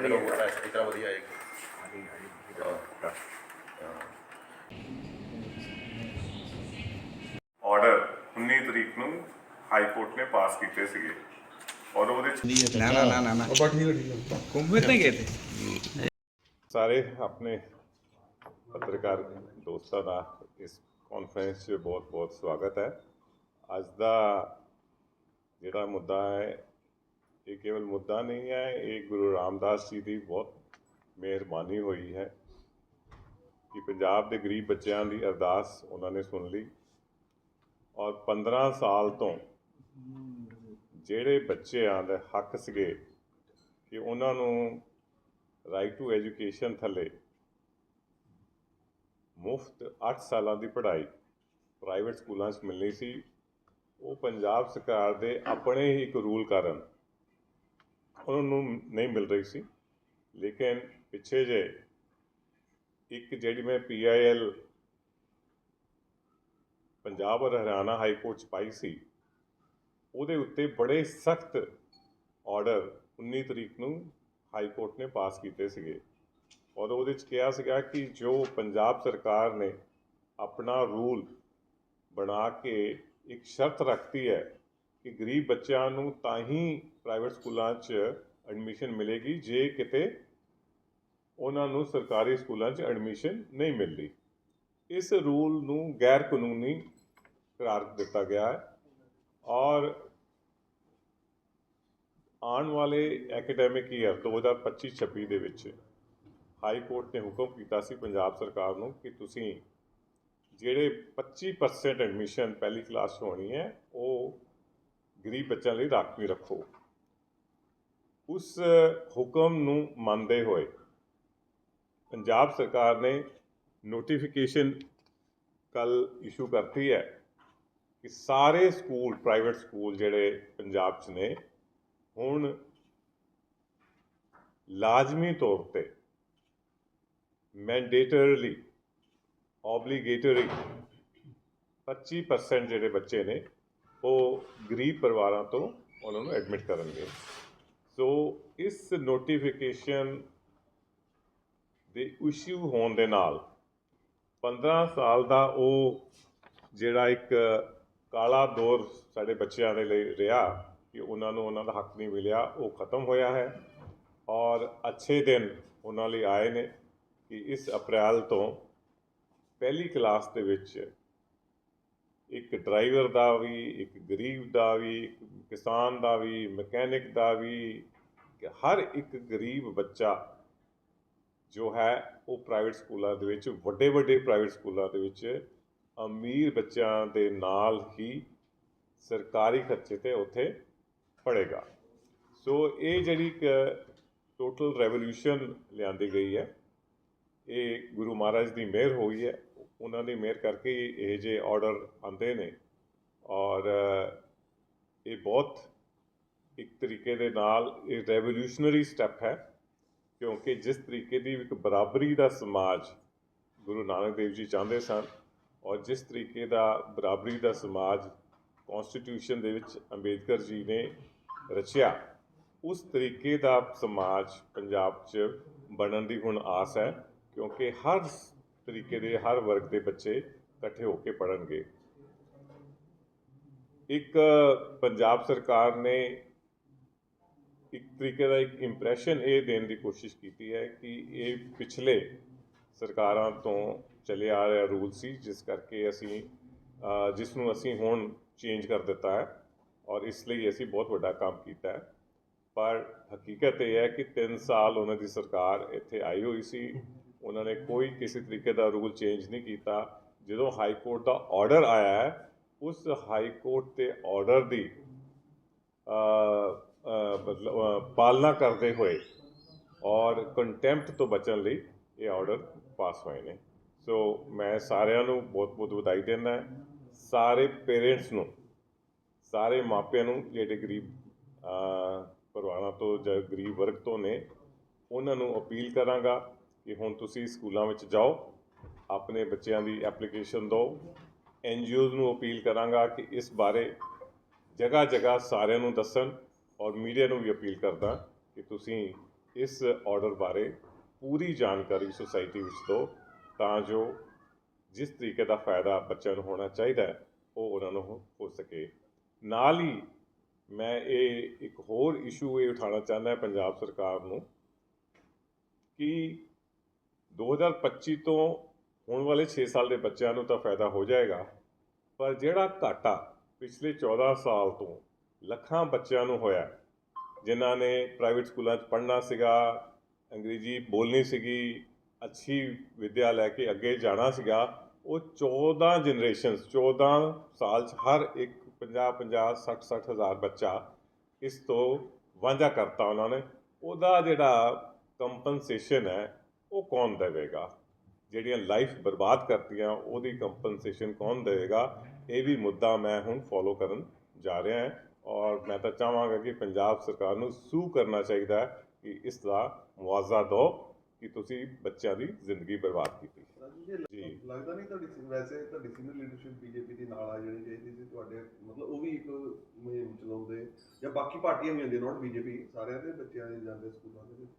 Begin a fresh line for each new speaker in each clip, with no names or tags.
ਫਿਰ ਉਹ ਟੈਸਟ ਦੀ ਤਰ੍ਹਾਂ ਵਧੀਆ ਆਏਗੀ
ਆਰਡਰ 19 ਤਰੀਕ ਨੂੰ ਹਾਈ ਕੋਰਟ ਨੇ ਪਾਸ ਕੀਤੇ ਸੀਗੇ। ਔਰ ਉਹਦੇ ਚ
ਨਾ ਨਾ ਨਾ ਨਾ ਨਾ।
ਬਸ ਠੀਕ ਹੈ ਠੀਕ ਹੈ
ਕੁੰਭ ਵਿੱਚ ਨਹੀਂ ਗਏ ਥੇ
ਸਾਰੇ ਆਪਣੇ ਪੱਤਰਕਾਰ ਦੋਸਤਾਂ ਦਾ ਇਸ ਕਾਨਫਰੰਸ 'ਚ ਬਹੁਤ-ਬਹੁਤ ਸਵਾਗਤ ਹੈ। ਅੱਜ ਦਾ ਜਿਹੜਾ ਮੁੱਦਾ ਹੈ ਇਹ ਕੇਵਲ ਮੁੱਦਾ ਨਹੀਂ ਹੈ, ਇਹ ਗੁਰੂ ਰਾਮਦਾਸ ਜੀ ਦੀ ਬਹੁਤ ਮਿਹਰਬਾਨੀ ਹੋਈ ਹੈ ਕਿ ਪੰਜਾਬ ਦੇ ਗਰੀਬ ਬੱਚਿਆਂ ਦੀ ਅਰਦਾਸ ਉਹਨਾਂ ਨੇ ਸੁਣ ਲਈ ਔਰ 15 ਸਾਲ ਤੋਂ ਜਿਹੜੇ ਬੱਚਿਆਂ ਦੇ ਹੱਕ ਸੀਗੇ ਕਿ ਉਹਨਾਂ ਨੂੰ ਰਾਈਟ ਟੂ ਐਜੂਕੇਸ਼ਨ ਥੱਲੇ ਮੁਫਤ 8 ਸਾਲਾਂ ਦੀ ਪੜ੍ਹਾਈ ਪ੍ਰਾਈਵੇਟ ਸਕੂਲਾਂ 'ਚ ਮਿਲਣੀ ਸੀ, ਉਹ ਪੰਜਾਬ ਸਰਕਾਰ ਦੇ ਆਪਣੇ ਹੀ ਇੱਕ ਰੂਲ ਕਾਰਨ ਉਹਨਾਂ ਨੂੰ ਨਹੀਂ ਮਿਲ ਰਹੀ ਸੀ। ਲੇਕਿਨ ਪਿੱਛੇ ਜੇ ਇੱਕ ਜਿਹੜੀ ਮੈਂ ਪੀਆਈਐਲ ਪੰਜਾਬ ਔਰ ਹਰਿਆਣਾ ਹਾਈ ਕੋਰਟ 'ਚ ਪਾਈ ਸੀ, ਉਹਦੇ ਉੱਤੇ ਬੜੇ ਸਖਤ ਆਰਡਰ 19 ਤਰੀਕ ਨੂੰ ਹਾਈ ਕੋਰਟ ਨੇ ਪਾਸ ਕੀਤੇ ਸੀਗੇ। ਔਰ ਉਹਦੇ ਚ ਕਿਹਾ ਸੀਗਾ ਕਿ ਜੋ ਪੰਜਾਬ ਸਰਕਾਰ ਨੇ ਆਪਣਾ ਰੂਲ ਬਣਾ ਕੇ ਇੱਕ ਸ਼ਰਤ ਰੱਖਤੀ ਹੈ ਕਿ ਗਰੀਬ ਬੱਚਿਆਂ ਨੂੰ ਤਾਂ ਹੀ ਪ੍ਰਾਈਵੇਟ ਸਕੂਲਾਂ 'ਚ ਐਡਮਿਸ਼ਨ ਮਿਲੇਗੀ, ਜੇ ਕਿਤੇ ਉਹਨਾਂ ਨੂੰ ਸਰਕਾਰੀ ਸਕੂਲਾਂ 'ਚ ਐਡਮਿਸ਼ਨ ਨਹੀਂ ਮਿਲਦੀ। ਇਸ ਰੂਲ ਨੂੰ ਗੈਰ ਕਾਨੂੰਨੀ ਕਰਾਰ ਦਿੱਤਾ ਗਿਆ ਹੈ ਔਰ ਆਉਣ ਵਾਲੇ ਐਕੈਡੈਮਿਕ ਈਅਰ 2025-26 ਦੇ ਵਿੱਚ ਹਾਈ ਕੋਰਟ ਨੇ ਹੁਕਮ ਕੀਤਾ ਸੀ ਪੰਜਾਬ ਸਰਕਾਰ ਨੂੰ ਕਿ ਤੁਸੀਂ ਜਿਹੜੇ 25% ਐਡਮਿਸ਼ਨ ਪਹਿਲੀ ਕਲਾਸ 'ਚ ਹੋਣੀ ਹੈ, ਉਹ ਗਰੀਬ ਬੱਚਿਆਂ ਲਈ ਰਾਖਵੀ ਰੱਖੋ। ਉਸ ਹੁਕਮ ਨੂੰ ਮੰਨਦੇ ਹੋਏ ਪੰਜਾਬ ਸਰਕਾਰ ਨੇ ਨੋਟੀਫਿਕੇਸ਼ਨ ਕੱਲ ਇਸ਼ੂ ਕਰਤੀ ਹੈ ਕਿ ਸਾਰੇ ਸਕੂਲ ਪ੍ਰਾਈਵੇਟ ਸਕੂਲ ਜਿਹੜੇ ਪੰਜਾਬ 'ਚ ਨੇ, ਹੁਣ ਲਾਜ਼ਮੀ ਤੌਰ ਤੇ ਮੈਂਡੇਟਰਲੀ ਆਬਲੀਗੇਟਰੀ 25% ਜਿਹੜੇ ਬੱਚੇ ਨੇ ਉਹ ਗਰੀਬ ਪਰਿਵਾਰਾਂ ਤੋਂ ਉਹਨਾਂ ਨੂੰ ਐਡਮਿਟ ਕਰਨਗੇ। ਸੋ ਇਸ ਨੋਟੀਫਿਕੇਸ਼ਨ ਦੇ ਇਸ਼ੂ ਹੋਣ ਦੇ ਨਾਲ 15 ਸਾਲ ਦਾ ਉਹ ਜਿਹੜਾ ਇੱਕ ਕਾਲਾ ਦੌਰ ਸਾਡੇ ਬੱਚਿਆਂ ਦੇ ਲਈ ਰਿਹਾ ਕਿ ਉਹਨਾਂ ਨੂੰ ਉਹਨਾਂ ਦਾ ਹੱਕ ਨਹੀਂ ਮਿਲਿਆ, ਉਹ ਖਤਮ ਹੋਇਆ ਹੈ ਔਰ ਅੱਛੇ ਦਿਨ ਉਹਨਾਂ ਲਈ ਆਏ ਨੇ ਕਿ ਇਸ ਅਪ੍ਰੈਲ ਤੋਂ ਪਹਿਲੀ ਕਲਾਸ ਦੇ ਵਿੱਚ ਇੱਕ ਡਰਾਈਵਰ ਦਾ ਵੀ, ਇੱਕ ਗਰੀਬ ਦਾ ਵੀ, ਇੱਕ ਕਿਸਾਨ ਦਾ ਵੀ, ਮਕੈਨਿਕ ਦਾ ਵੀ, ਹਰ ਇੱਕ ਗਰੀਬ ਬੱਚਾ ਜੋ ਹੈ ਉਹ ਪ੍ਰਾਈਵੇਟ ਸਕੂਲਾਂ ਦੇ ਵਿੱਚ ਵੱਡੇ ਵੱਡੇ ਪ੍ਰਾਈਵੇਟ ਸਕੂਲਾਂ ਦੇ ਵਿੱਚ ਅਮੀਰ ਬੱਚਿਆਂ ਦੇ ਨਾਲ ਹੀ ਸਰਕਾਰੀ ਖਰਚੇ ਤੇ ਉੱਥੇ ਪੜੇਗਾ ਸੋ ਇਹ ਜਿਹੜੀ ਇੱਕ ਟੋਟਲ ਰੈਵੋਲੂਸ਼ਨ ਲਿਆਂਦੀ ਗਈ ਹੈ, ਇਹ ਗੁਰੂ ਮਹਾਰਾਜ ਦੀ ਮਿਹਰ ਹੋਈ ਹੈ। ਉਹਨਾਂ ਦੀ ਮਿਹਰ ਕਰਕੇ ਹੀ ਇਹ ਜੇ ਆਰਡਰ ਆਉਂਦੇ ਨੇ। ਔਰ, ਇਹ ਬਹੁਤ ਇੱਕ ਤਰੀਕੇ ਦੇ ਨਾਲ ਇਹ ਰੈਵੋਲੂਸ਼ਨਰੀ ਸਟੈਪ ਹੈ, ਕਿਉਂਕਿ ਜਿਸ ਤਰੀਕੇ ਦੀ ਇੱਕ ਬਰਾਬਰੀ ਦਾ ਸਮਾਜ ਗੁਰੂ ਨਾਨਕ ਦੇਵ ਜੀ ਚਾਹੁੰਦੇ ਸਨ ਔਰ ਜਿਸ ਤਰੀਕੇ ਦਾ ਬਰਾਬਰੀ ਦਾ ਸਮਾਜ ਕਨਸਟੀਟਿਊਸ਼ਨ ਦੇ ਵਿੱਚ ਅੰਬੇਦਕਰ ਜੀ ਨੇ ਰਚਿਆ, ਉਸ ਤਰੀਕੇ ਦਾ ਸਮਾਜ ਪੰਜਾਬ 'ਚ ਬਣਨ ਦੀ ਹੁਣ ਆਸ ਹੈ, ਕਿਉਂਕਿ ਹਰ ਤਰੀਕੇ ਦੇ ਹਰ ਵਰਗ ਦੇ ਬੱਚੇ ਇਕੱਠੇ ਹੋ ਕੇ ਪੜ੍ਹਨਗੇ। ਇੱਕ ਪੰਜਾਬ ਸਰਕਾਰ ਨੇ ਇੱਕ ਤਰੀਕੇ ਦਾ ਇੱਕ ਇੰਪ੍ਰੈਸ਼ਨ ਇਹ ਦੇਣ ਦੀ ਕੋਸ਼ਿਸ਼ ਕੀਤੀ ਹੈ ਕਿ ਇਹ ਪਿਛਲੇ ਸਰਕਾਰਾਂ ਤੋਂ ਚਲੇ ਆ ਰਿਹਾ ਰੂਲ ਸੀ, ਜਿਸ ਕਰਕੇ ਅਸੀਂ ਜਿਸ ਨੂੰ ਅਸੀਂ ਹੁਣ ਚੇਂਜ ਕਰ ਦਿੱਤਾ ਹੈ ਔਰ ਇਸ ਲਈ ਅਸੀਂ ਬਹੁਤ ਵੱਡਾ ਕੰਮ ਕੀਤਾ ਹੈ। ਪਰ ਹਕੀਕਤ ਇਹ ਹੈ ਕਿ 3 ਸਾਲ ਉਹਨਾਂ ਦੀ ਸਰਕਾਰ ਇੱਥੇ ਆਈ ਹੋਈ ਸੀ। ਉਹਨਾਂ ਨੇ ਕੋਈ ਕਿਸੇ ਤਰੀਕੇ ਦਾ ਰੂਲ ਚੇਂਜ ਨਹੀਂ ਕੀਤਾ। ਜਦੋਂ ਹਾਈ ਕੋਰਟ ਦਾ ਆਰਡਰ ਆਇਆ ਹੈ, ਉਸ ਹਾਈ ਕੋਰਟ ਦੇ ਆਰਡਰ ਦੀ ਮਤਲਬ ਪਾਲਣਾ ਕਰਦੇ ਹੋਏ ਔਰ ਕੰਟੈਂਪਟ ਤੋਂ ਬਚਣ ਲਈ ਇਹ ਆਰਡਰ ਪਾਸ ਹੋਏ ਨੇ। ਸੋ ਮੈਂ ਸਾਰਿਆਂ ਨੂੰ ਬਹੁਤ ਬਹੁਤ ਵਧਾਈ ਦਿੰਦਾ ਸਾਰੇ ਪੇਰੈਂਟਸ ਨੂੰ, ਸਾਰੇ ਮਾਪਿਆਂ ਨੂੰ ਜਿਹੜੇ ਗਰੀਬ ਪਰਿਵਾਰਾਂ ਤੋਂ ਜਾਂ ਗਰੀਬ ਵਰਗ ਤੋਂ ਨੇ, ਉਹਨਾਂ ਨੂੰ ਅਪੀਲ ਕਰਾਂਗਾ ਕਿ ਹੁਣ ਤੁਸੀਂ ਸਕੂਲਾਂ ਵਿੱਚ ਜਾਓ, ਆਪਣੇ ਬੱਚਿਆਂ ਦੀ ਐਪਲੀਕੇਸ਼ਨ ਦਿਓ। ਐਨਜੀਓਜ਼ ਨੂੰ ਅਪੀਲ ਕਰਾਂਗਾ ਕਿ ਇਸ ਬਾਰੇ ਜਗ੍ਹਾ ਜਗ੍ਹਾ ਸਾਰਿਆਂ ਨੂੰ ਦੱਸਣ ਔਰ ਮੀਡੀਆ ਨੂੰ ਵੀ ਅਪੀਲ ਕਰਦਾ ਕਿ ਤੁਸੀਂ
ਇਸ ਆਰਡਰ ਬਾਰੇ ਪੂਰੀ ਜਾਣਕਾਰੀ ਸੁਸਾਇਟੀ ਵਿੱਚ ਦਿਓ ਤਾਂ ਜੋ ਜਿਸ ਤਰੀਕੇ ਦਾ ਫਾਇਦਾ ਬੱਚਿਆਂ ਨੂੰ ਹੋਣਾ ਚਾਹੀਦਾ ਉਹ ਉਹਨਾਂ ਨੂੰ ਹੋ ਸਕੇ। ਨਾਲ ਹੀ ਮੈਂ ਇਹ ਇੱਕ ਹੋਰ ਇਸ਼ੂ ਇਹ ਉਠਾਉਣਾ ਚਾਹੁੰਦਾ ਪੰਜਾਬ ਸਰਕਾਰ ਨੂੰ ਕਿ 2025 ਤੋਂ ਹੋਣ ਵਾਲੇ 6 ਸਾਲ ਦੇ ਬੱਚਿਆਂ ਨੂੰ ਤਾਂ ਫਾਇਦਾ ਹੋ ਜਾਏਗਾ। ਪਰ ਜਿਹੜਾ ਘਾਟਾ ਪਿਛਲੇ 14 ਸਾਲ ਤੋਂ ਲੱਖਾਂ ਬੱਚਿਆਂ ਨੂੰ ਹੋਇਆ ਜਿਨ੍ਹਾਂ ਨੇ ਪ੍ਰਾਈਵੇਟ ਸਕੂਲਾਂ 'ਚ ਪੜ੍ਹਨਾ ਸੀਗਾ, ਅੰਗਰੇਜ਼ੀ ਬੋਲਣੀ ਸੀਗੀ, ਅੱਛੀ ਵਿੱਦਿਆ ਲੈ ਕੇ ਅੱਗੇ ਜਾਣਾ ਸੀਗਾ, ਉਹ 14 ਜਨਰੇਸ਼ਨਸ 14 ਸਾਲ 'ਚ ਹਰ ਇੱਕ 50 50 60 60 ਹਜ਼ਾਰ ਬੱਚਾ ਇਸ ਤੋਂ ਵਾਂਝਾ ਕਰਤਾ ਉਹਨਾਂ ਨੇ। ਉਹਦਾ ਜਿਹੜਾ ਕੰਪਨਸੇਸ਼ਨ ਹੈ ਉਹ ਕੌਣ ਦੇਵੇਗਾ? ਜਿਹੜੀਆਂ ਲਾਈਫ ਬਰਬਾਦ ਕਰਤੀਆਂ ਉਹਦੀ ਕੰਪਨਸੇਸ਼ਨ ਕੌਣ ਦੇਵੇਗਾ? ਇਹ ਵੀ ਮੁੱਦਾ ਮੈਂ ਹੁਣ ਫੋਲੋ ਕਰਨ ਜਾ ਰਿਹਾ ਹਾਂ ਔਰ ਮੈਂ ਤਾਂ ਚਾਹਾਂਗਾ ਕਿ ਪੰਜਾਬ ਸਰਕਾਰ ਨੂੰ ਸੂ ਕਰਨਾ ਚਾਹੀਦਾ ਹੈ ਕਿ ਇਸ ਦਾ ਮੁਆਵਜ਼ਾ ਦਿਓ ਕਿ ਤੁਸੀਂ ਬੱਚਿਆਂ ਦੀ ਜ਼ਿੰਦਗੀ ਬਰਬਾਦ ਕੀਤੀ।
ਜੀ। ਲੱਗਦਾ ਨਹੀਂ ਤੁਹਾਡੀ ਵੈਸੇ ਤੁਹਾਡੀ ਸੀਨੀਅਰ ਲੀਡਰਸ਼ਿਪ ਬੀਜੇਪੀ ਦੀ ਨਾਲ ਆ ਜਾਣੀ ਚਾਹੀਦੀ ਸੀ ਤੁਹਾਡੇ ਮਤਲਬ ਉਹ ਵੀ ਇੱਕ ਮੁਹਿੰਮ ਚਲਾਉਂਦੇ ਜਾਂ ਬਾਕੀ ਪਾਰਟੀਆਂ ਵੀ ਹੁੰਦੀਆਂ ਨੋਟ ਬੀਜੇਪੀ ਸਾਰਿਆਂ ਦੇ ਬੱਚਿਆਂ ਦੇ ਜਾਂਦੇ ਸਕੂਲਾਂ ਦੇ ਵਿੱਚ।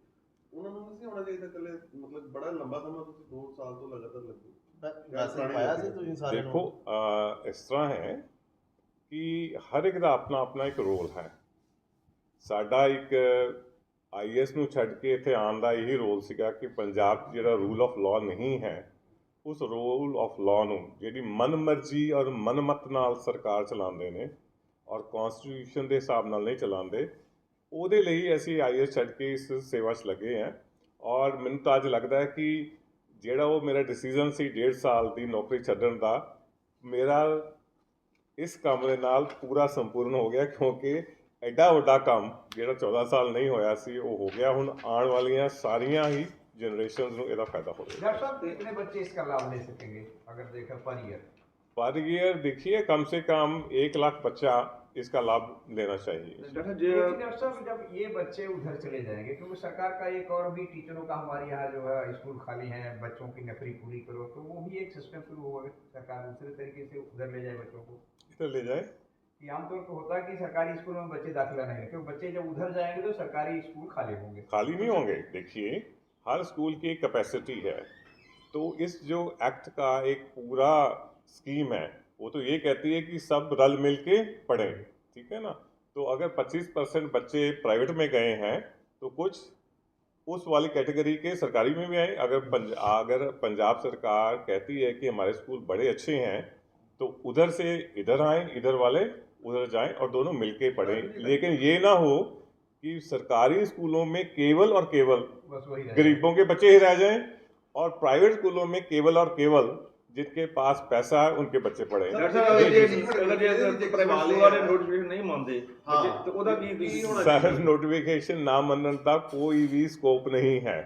ਉਹਨਾਂ ਨੂੰ ਨਹੀਂ ਹੋਣਾ ਚਾਹੀਦਾ ਇਕੱਲੇ ਮਤਲਬ ਬੜਾ ਲੰਬਾ ਸਮਾਂ ਤੁਸੀਂ 2 ਸਾਲ ਤੋਂ ਲਗਾਤਾਰ ਲੱਗੂ
ਮੈਸੇਜ ਪਾਇਆ ਸੀ ਤੁਸੀਂ ਸਾਰਿਆਂ ਨੂੰ।
ਦੇਖੋ ਅ, ਇਸ ਤਰ੍ਹਾਂ ਹੈ ਕਿ ਹਰ ਇੱਕ ਦਾ ਆਪਣਾ ਆਪਣਾ ਇੱਕ ਰੋਲ ਹੈ। ਸਾਡਾ ਇੱਕ ਆਈਐਸ ਨੂੰ ਛੱਡ ਕੇ ਇੱਥੇ ਆਉਣ ਦਾ ਇਹੀ ਰੋਲ ਸੀਗਾ ਕਿ ਪੰਜਾਬ ਜਿਹੜਾ ਰੂਲ ਆਫ ਲਾਅ ਨਹੀਂ ਹੈ ਉਸ ਰੂਲ ਆਫ ਲਾਅ ਨੂੰ ਜਿਹੜੀ ਮਨਮਰਜ਼ੀ ਔਰ ਮਨਮਤ ਨਾਲ ਸਰਕਾਰ ਚਲਾਉਂਦੇ ਨੇ ਔਰ ਕਨਸਟੀਟਿਊਸ਼ਨ ਦੇ ਹਿਸਾਬ ਨਾਲ ਨਹੀਂ ਚਲਾਉਂਦੇ ਉਹਦੇ ਲਈ ਅਸੀਂ ਆਈਐਸ ਛੱਡ ਕੇ ਇਸ ਸੇਵਾ 'ਚ ਲੱਗੇ ਹਾਂ ਔਰ ਮੈਨੂੰ ਤਾਂ ਅੱਜ ਲੱਗਦਾ ਹੈ ਕਿ ਜਿਹੜਾ ਉਹ ਮੇਰਾ ਡਿਸੀਜਨ ਸੀ ਡੇਢ ਸਾਲ ਦੀ ਨੌਕਰੀ ਛੱਡਣ ਦਾ ਮੇਰਾ ਇਸ ਕੰਮ ਦੇ ਨਾਲ ਪੂਰਾ ਸੰਪੂਰਨ ਹੋ ਗਿਆ ਕਿਉਂਕਿ ਐਡਾ ਵੱਡਾ ਕੰਮ ਜਿਹੜਾ 14 ਸਾਲ ਨਹੀਂ ਹੋਇਆ ਸੀ ਉਹ ਹੋ ਗਿਆ ਹੁਣ ਆਉਣ ਵਾਲੀਆਂ ਸਾਰੀਆਂ ਹੀ ਜਨਰੇਸ਼ਨਸ ਨੂੰ ਇਹਦਾ ਫਾਇਦਾ ਹੋਵੇਗਾ
डॉक्टर साहब कितने बच्चे इसका लाभ ले सकेंगे अगर देखा पर ईयर
पर ईयर देखिए कम से कम एक लाख बच्चा इसका लाभ लेना चाहिए।
डॉक्टर जब ये बच्चे उधर चले जाएँगे क्योंकि सरकार का एक और भी टीचरों का हमारे यहाँ जो है स्कूल खाली हैं बच्चों की नौकरी पूरी करो तो वो भी एक सिस्टम शुरू होगा सरकार दूसरे तरीके से उधर ले जाए बच्चों को।
इधर ले जाए?
कि आमतौर पर होता है कि सरकारी स्कूलों में बच्चे दाखिला नहीं क्योंकि बच्चे जब उधर जाएँगे तो सरकारी स्कूल खाली होंगे।
खाली नहीं होंगे? देखिए हर स्कूल की एक कैपेसिटी है। तो इस जो एक्ट का एक पूरा स्कीम है वो तो ये कहती है कि सब रल मिल के पढ़ें ठीक है ना? तो अगर 25 परसेंट बच्चे प्राइवेट में गए हैं तो कुछ उस वाली कैटेगरी के सरकारी में भी आए। अगर पंजा अगर पंजाब सरकार कहती है कि हमारे स्कूल बड़े अच्छे हैं तो उधर से इधर आए इधर वाले उधर जाएँ और दोनों मिलके पढ़ें। लेकिन ये ना हो कि सरकारी स्कूलों में केवल और केवल
बस वही
गरीबों के बच्चे ही रह जाएँ और प्राइवेट स्कूलों में केवल और केवल जिनके पास पैसा है उनके बच्चे पढ़े
ਡਾਕਟਰ ਸਾਹਿਬ ਅਗਰ ਜੇ ਅਗਰ ਜੇ ਪ੍ਰਾਈਵੇਟ ਸਕੂਲ ਵਾਲੇ ਨੋਟੀਫਿਕੇਸ਼ਨ ਨਹੀਂ ਮੰਨਦੇ
ਹਾਂ।
ਤੇ ਉਹਦਾ ਕੀ
ਕੀ ਹੋਣਾ
सर नोटिफिकेशन ना मनन का कोई भी स्कोप नहीं है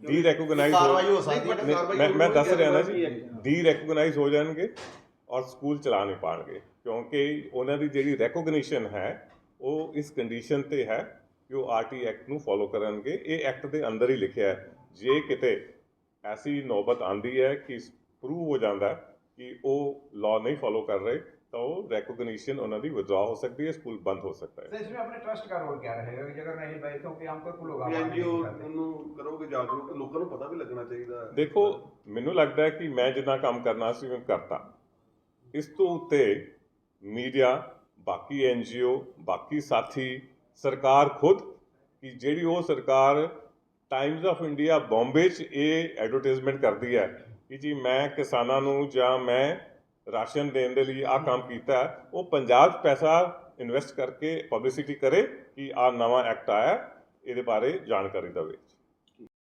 डी रिकोगनाइज
ਕਾਰਵਾਈ ਹੋ ਸਕਦੀ ਹੈ
ਕਾਰਵਾਈ
ਮੈਂ ਮੈਂ
ਹੋਈ
ਦੱਸ ਰਿਹਾ ਨਾ
ਕਾਰਵਾਈ
ਜੀ
ਹੈ।
ਡੀ ਰਿਕੋਗਨਾਈਜ਼ ਹੋ ਜਾਣਗੇ ਔਰ ਸਕੂਲ ਚਲਾ ਨਹੀਂ ਪਾਣਗੇ ਕਿਉਂਕਿ ਉਹਨਾਂ ਦੀ ਜਿਹੜੀ ਰੈਕੋਗਨੀਸ਼ਨ ਹੈ ਉਹ ਇਸ ਕੰਡੀਸ਼ਨ ਤੇ ਹੈ ਕਿ ਉਹ ਆਰਟੀ ਐਕਟ ਨੂੰ ਫੋਲੋ ਕਰਨਗੇ ਇਹ ਐਕਟ ਦੇ ਅੰਦਰ ਹੀ ਲਿਖਿਆ ਹੈ ਜੇ ਕਿਤੇ ਐਸੀ ਨੌਬਤ ਆਂਦੀ ਹੈ ਕਿ ਪ੍ਰੂਵ ਹੋ ਜਾਂਦਾ ਕਿ ਉਹ ਲਾਅ ਨਹੀਂ ਫਾਲੋ ਕਰ ਰਹੇ ਤਾਂ ਉਹ ਰੈਕੋਗਨੀਸ਼ਨ ਉਹਨਾਂ ਦੀ ਵਿਦਰਾ ਹੋ ਸਕਦੀ ਹੈ ਸਕੂਲ ਬੰਦ ਹੋ ਸਕਦਾ ਹੈ।
ਇਸ ਵਿੱਚ ਆਪਣੇ ਟਰਸਟ ਦਾ ਰੋਲ ਕੀ ਰਹੇਗਾ ਕਿ ਜੇਕਰ ਨਹੀਂ ਬੈਠੋ ਕਿ ਆਮ ਕੋਈ ਲੋਗਾ
ਐਨਜੀਓ ਨੂੰ ਕਰੋਗੇ ਜਾਗਰੂਕ ਲੋਕਾਂ ਨੂੰ ਪਤਾ ਵੀ ਲੱਗਣਾ ਚਾਹੀਦਾ
ਦੇਖੋ ਮੈਨੂੰ ਲੱਗਦਾ ਹੈ ਕਿ ਮੈਂ ਜਿੰਨਾ ਕੰਮ ਕਰਨਾ ਸੀ ਮੈਂ ਕਰਤਾ। ਇਸ ਤੋਂ ਉੱਤੇ ਮੀਡੀਆ ਬਾਕੀ ਐਨ ਐਨਜੀਓ ਬਾਕੀ ਸਾਥੀ ਸਰਕਾਰ ਖੁਦ ਕਿ ਜਿਹੜੀ ਉਹ ਸਰਕਾਰ ਟਾਈਮਸ ਆਫ ਇੰਡੀਆ ਬੰਬੇ 'ਚ ਇਹ ਐਡਵਰਟਾਈਜ਼ਮੈਂਟ ਕਰਦੀ ਹੈ ਕਿ ਜੀ ਮੈਂ ਕਿਸਾਨਾਂ ਨੂੰ ਜਾਂ ਮੈਂ ਰਾਸ਼ਨ ਦੇਣ ਦੇ ਲਈ ਆਹ ਕੰਮ ਕੀਤਾ ਉਹ ਪੰਜਾਬ 'ਚ ਪੈਸਾ ਇਨਵੈਸਟ ਕਰਕੇ ਪਬਲਿਸਿਟੀ ਕਰੇ ਕਿ ਆਹ ਨਵਾਂ ਐਕਟ ਆਇਆ ਇਹਦੇ ਬਾਰੇ ਜਾਣਕਾਰੀ ਦੇਵੇ।